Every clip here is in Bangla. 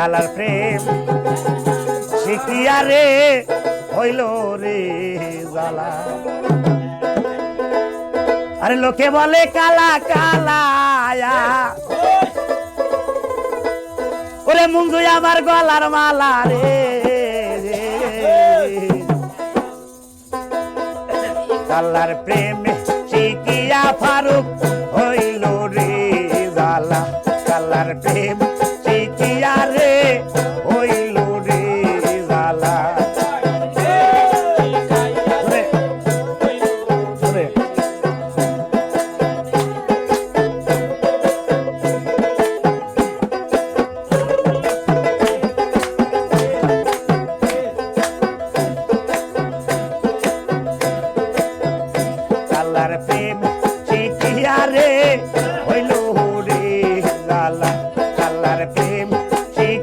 কালার প্রেম। শিখিয়া রে হইল রে জ্বালা? আরে লোকে বলে কালা কালায়া। ওরে মুঞ্জু আমার গলার মালা রে। কালার প্রেম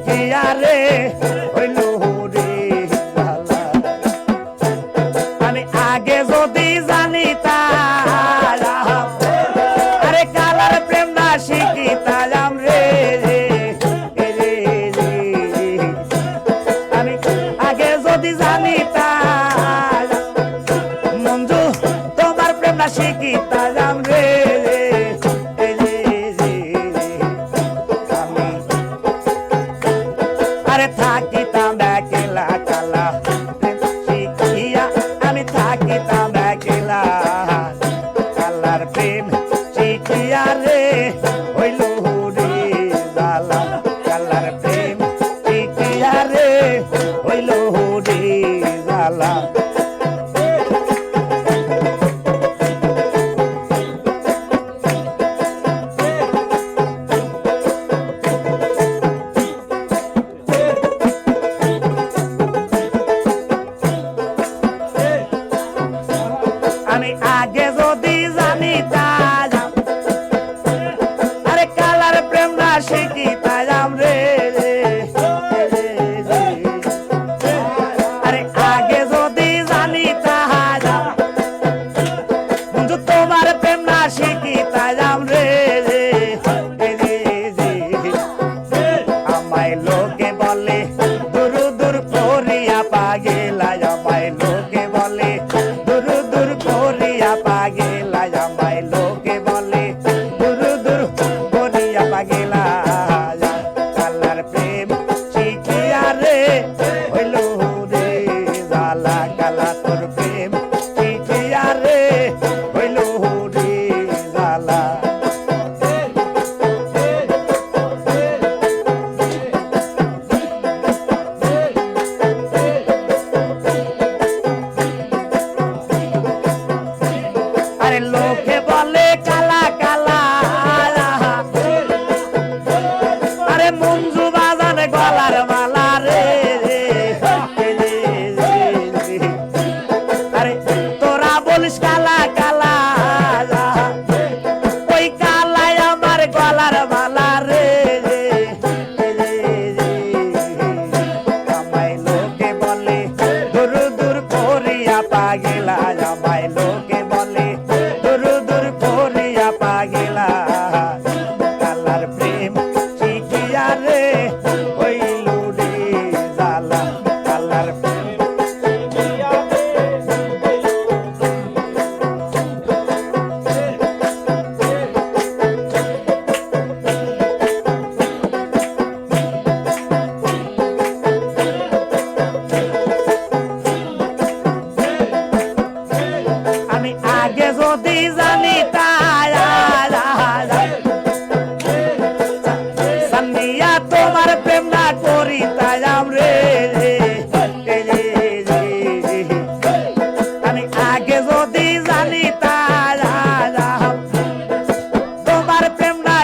শিখিয়া আরে থাকিতাম একলা কালা শিখিয়া আমি থাকিতাম একলা কালার প্রেম শিখিয়া রে হইল রে জালা কালার প্রেম শিখিয়া রে হইল রে জালা para enloquecer. আগে যদি জানি সান্দিয়া তোমার প্রেম না করি, তাই আমরে আমি মানে আগে যদি জানি তাই তোমার প্রেম না